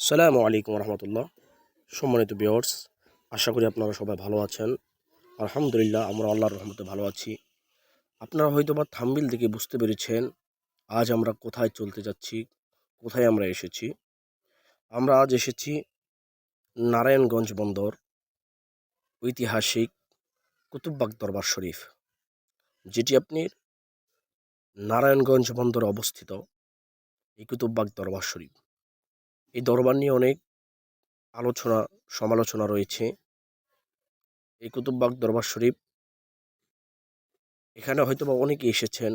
সালামু আলাইকুম রহমতুল্লাহ। সম্মানিত বিয়ার্স আশা করি আপনারা সবাই ভালো আছেন। আলহামদুলিল্লাহ, আমরা আল্লাহর রহমতে ভালো আছি। আপনারা হয়তো বা থাম্বিল থেকে বুঝতে পেরেছেন, আজ আমরা কোথায় চলতে যাচ্ছি, কোথায় আমরা এসেছি। আমরা আজ এসেছি নারায়ণগঞ্জ বন্দর, ঐতিহাসিক কুতুববাগ দরবার শরীফ, যেটি আপনি নারায়ণগঞ্জ বন্দরে অবস্থিত, এই কুতুববাগ দরবার শরীফ। এই দরবার নিয়ে অনেক আলোচনা, সমালোচনা রয়েছে। এই কুতুববাগ দরবার শরীফ এখানে হয়তো বা অনেকে এসেছেন,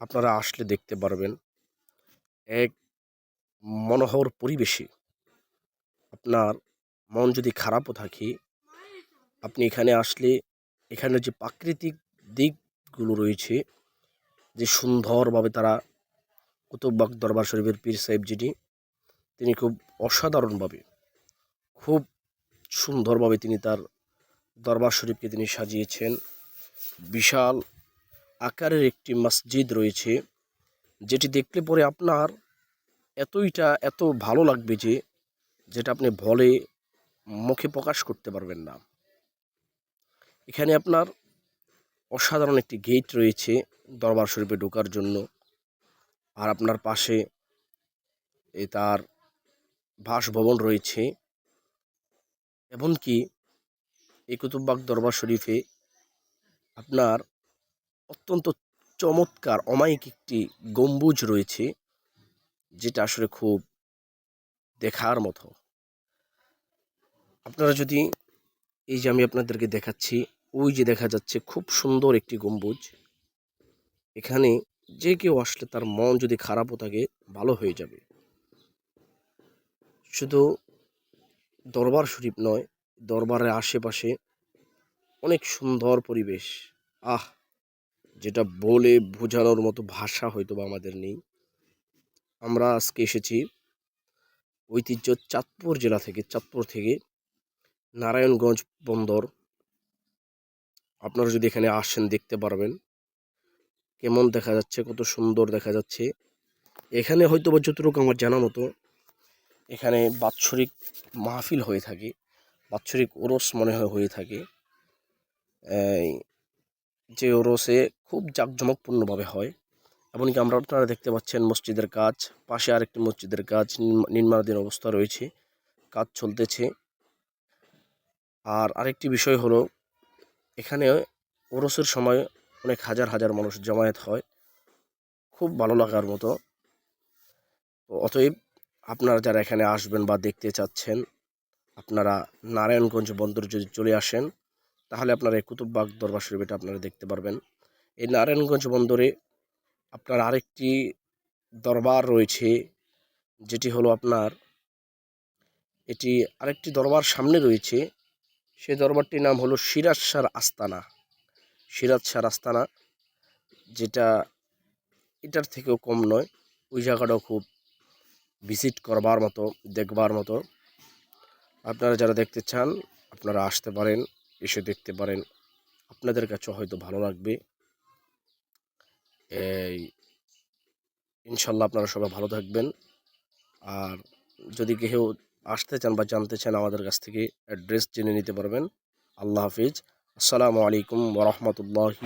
আপনারা আসলে দেখতে পারবেন। এক মনোহর পরিবেশে আপনার মন যদি খারাপও থাকে, আপনি এখানে আসলে এখানে যে প্রাকৃতিক দিকগুলো রয়েছে, যে সুন্দরভাবে তারা কুতুববাগ দরবার শরীফের পীর সাহেব যিনি তিনি খুব অসাধারণভাবে, খুব সুন্দরভাবে তিনি তার দরবার শরীফকে তিনি সাজিয়েছেন। বিশাল আকারের একটি মসজিদ রয়েছে, যেটি দেখলে পরে আপনার এতইটা, এত ভালো লাগবে যে, যেটা আপনি বলে মুখে প্রকাশ করতে পারবেন না। এখানে আপনার অসাধারণ একটি গেট রয়েছে দরবার শরীফে ঢোকার জন্য, আর আপনার পাশে এ তার বাসভবন রয়েছে। এমনকি এই কুতুববাগ দরবার শরীফে আপনার অত্যন্ত চমৎকার, অমায়িক একটি গম্বুজ রয়েছে, যেটা আসলে খুব দেখার মতো। আপনারা যদি এই যে আমি আপনাদেরকে দেখাচ্ছি, ওই যে দেখা যাচ্ছে খুব সুন্দর একটি গম্বুজ। এখানে যে কেউ আসলে তার মন যদি খারাপও থাকে, ভালো হয়ে যাবে। শুধু দরবার শরীফ নয়, দরবারের আশেপাশে অনেক সুন্দর পরিবেশ। আহ, যেটা বলে বোঝানোর মতো ভাষা হয়তো বা আমাদের নেই। আমরা আজকে এসেছি ঐতিহ্য চাঁদপুর জেলা থেকে, চাঁদপুর থেকে নারায়ণগঞ্জ বন্দর। আপনারা যদি এখানে আসেন, দেখতে পারবেন কেমন দেখা যাচ্ছে, কত সুন্দর দেখা যাচ্ছে। এখানে হয়তো বা যতটুকু আমার জানা মতো এখানে বাৎসরিক মাহফিল হয়ে থাকে। বাৎসরিক ওরস মনে হয় হয়ে থাকে। যে ওরসে খুব জাঁকজমকপূর্ণভাবে হয়। এমনকি আমরা আপনারা দেখতে পাচ্ছেন মসজিদের কাজ, পাশে আরেকটি মসজিদের কাজ, নির্মা- নির্মাণাধীন অবস্থা রয়েছে। কাজ চলতেছে। আর আরেকটি বিষয় হলো, এখানে ওরসের সময় অনেক হাজার হাজার মানুষ জমায়েত হয়। খুব ভালো লাগার মতো। অতএব আপনারা যারা এখানে আসবেন বা দেখতে চাচ্ছেন, আপনারা নারায়ণগঞ্জ বন্দর যদি চলে আসেন, তাহলে আপনারা এই কুতুববাগ দরবার শরীফ এটা আপনারা দেখতে পারবেন। এই নারায়ণগঞ্জ বন্দরে আপনার আরেকটি দরবার রয়েছে, যেটি হলো আপনার, এটি আরেকটি দরবার সামনে রয়েছে, সেই দরবারটির নাম হলো সিরাজ শাহ আস্তানা। সিরাজ শাহ আস্তানা, যেটা এটার থেকেও কম নয়, ওই জায়গাটাও খুব ভিজিট করবার মতো, দেখবার মতো। আপনারা যারা দেখতে চান, আপনারা আসতে পারেন, এসে দেখতে পারেন। আপনাদের কাছে হয়তো ভালো লাগবে। এই, ইনশাল্লাহ আপনারা সবাই ভালো থাকবেন। আর যদি কেউ আসতে চান বা জানতে চান আমাদের কাছ থেকে, অ্যাড্রেস জেনে নিতে পারবেন। আল্লাহ হাফিজ। আসসালামু আলাইকুম ওরহমতুল্লাহি